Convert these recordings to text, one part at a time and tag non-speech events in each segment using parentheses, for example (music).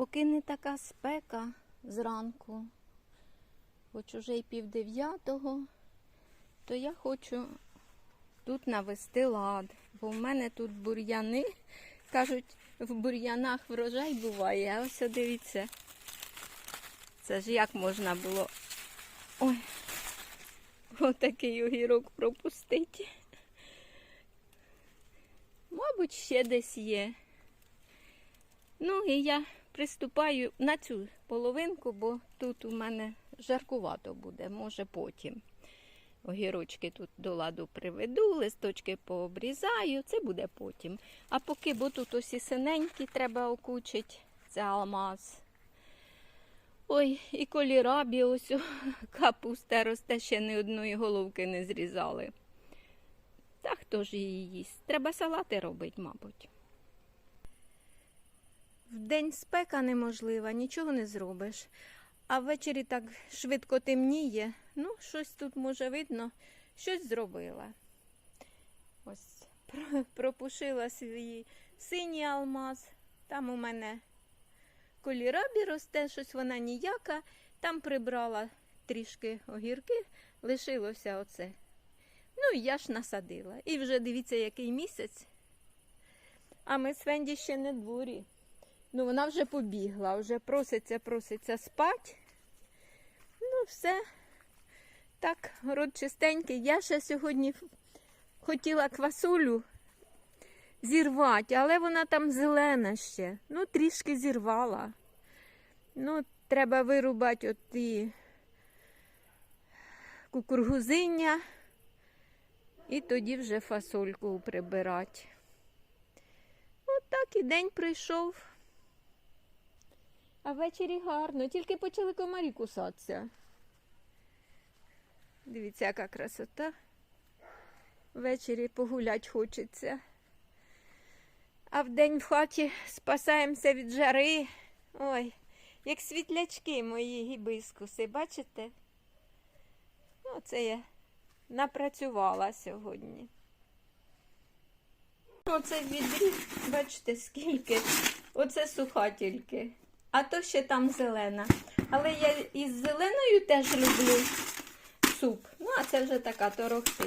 Поки не така спека зранку, хоч уже й пів дев'ятого, то я хочу тут навести лад, бо в мене тут бур'яни. Кажуть, в бур'янах врожай буває, а ось дивіться. Це ж як можна було. Ой, отакий огірок пропустити. Мабуть, ще десь є. Ну і я приступаю на цю половинку, бо тут у мене жаркувато буде, може потім. Огірочки тут до ладу приведу, листочки пообрізаю, це буде потім. А поки, бо тут ось і синенькі треба окучити, це алмаз. Ой, і колірабі ось (laughs) капуста росте, ще ні одної головки не зрізали. Та хто ж її їсть? Треба салати робити, мабуть. В день спека неможлива, нічого не зробиш. А ввечері так швидко темніє. Ну, щось тут може видно, щось зробила. Ось про- пропушила свій синій алмаз. Там у мене колірабі росте, щось вона ніяка. Там прибрала трішки огірки, лишилося оце. Ну, я ж насадила. І вже дивіться, який місяць. А ми з Фенді ще не дворі. Ну, вона вже побігла, вже проситься, проситься спать. Ну, все. Так, город чистенький. Я ще сьогодні хотіла квасолю зірвати, але вона там зелена ще. Ну, трішки зірвала. Ну, треба вирубати от ті кукургузиння і тоді вже фасольку прибирати. От так і день прийшов. А ввечері гарно, тільки почали комарі кусатися. Дивіться, яка красота. Ввечері погулять хочеться. А вдень в хаті спасаємося від жари. Ой, як світлячки мої гібискуси, бачите? Оце я напрацювала сьогодні. Оце відрі, бачите, скільки. Оце суха тільки. А то ще там зелена. Але я із зеленою теж люблю суп. Ну, а це вже така торохти.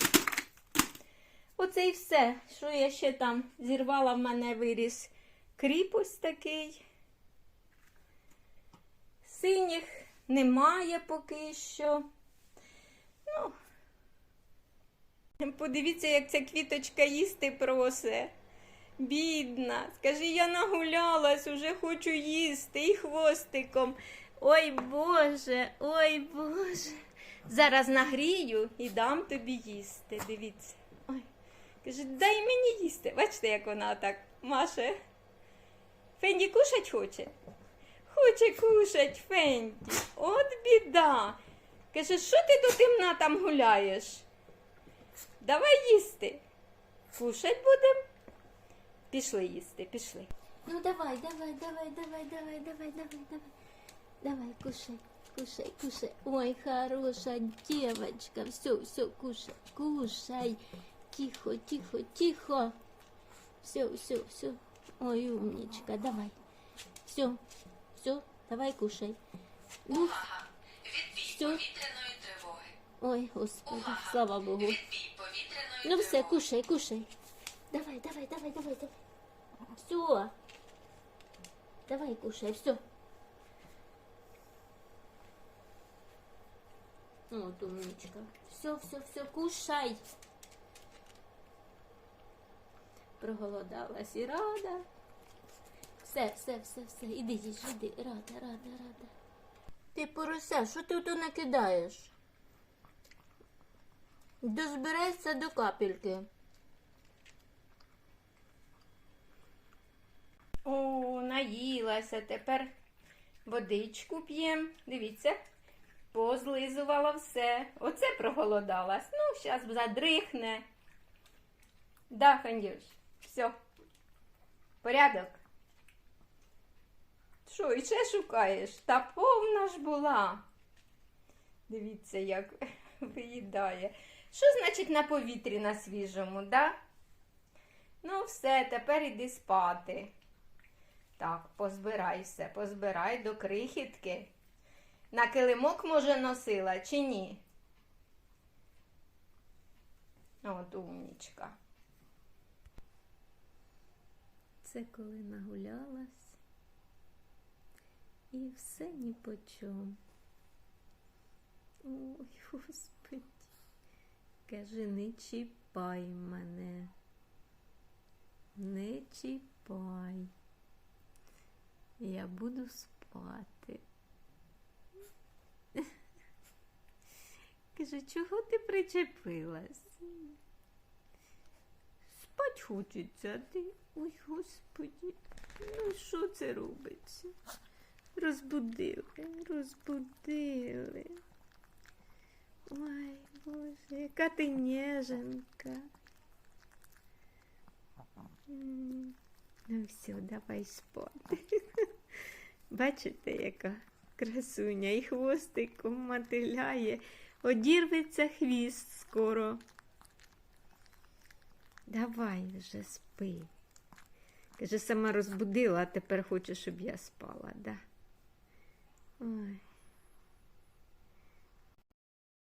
Оце і все, що я ще там зірвала в мене виріс кріп ось такий. Синіх немає поки що. Ну, подивіться, як ця квіточка їсти просе. Бідна, скажи, я нагулялась, уже хочу їсти і хвостиком. Ой Боже, ой Боже. Зараз нагрію і дам тобі їсти. Дивіться. Ой. Каже, дай мені їсти. Бачите, як вона так маше. Фенді кушать хоче? Хоче кушать, Фенді. От біда. Каже, що ти до темна там гуляєш? Давай їсти. Кушать будемо. Пішли їсти, пішли. Ну давай, давай, давай, давай, давай, давай, давай, давай. Давай, кушай, кушай, кушай. Ой, хорошая девочка. Все, все, кушай, кушай. Тихо, тихо, тихо. Все, все, все. Ой, умничка, давай. Все, все, давай кушай. Ну, все. Ой, господи, слава Богу. Ну все, кушай, кушай. Давай, давай, давай, давай, давай. Все. Давай, кушай, все. Вот умничка. Все, все, все, кушай. Проголодалась і рада. Все, все, все, все. Іди, їж, іди. Рада, рада, рада. Ти порося, що ти тут накидаєш? Дозбираєшся до капельки. О, наїлася. Тепер водичку п'ємо. Дивіться, позлизувала все. Оце проголодалась. Ну, зараз задрихне. Да, Фандюш, все. Порядок. Що, і ще шукаєш? Та повна ж була. Дивіться, як (laughs) виїдає. Що значить на повітрі на свіжому, да? Ну, все, тепер іди спати. Так, позбирай все, позбирай до крихітки. На килимок, може, носила чи ні? От умнічка. Це коли нагулялась і все ні по чому. Ой, господи. Каже, не чіпай мене. Не чіпай. Я буду спати. (laughs) Каже, чого ти причепилась? Спать хочеться, ти. Ой, господі, ну що це робиться? Розбудили, розбудили. Ой, Боже, яка ти ніженка. Ну все, давай спати. (laughs) Бачите, яка красуня і хвостиком мотиляє. Одірветься хвіст скоро. Давай вже спи. Каже, сама розбудила, а тепер хоче, щоб я спала, да? Ой.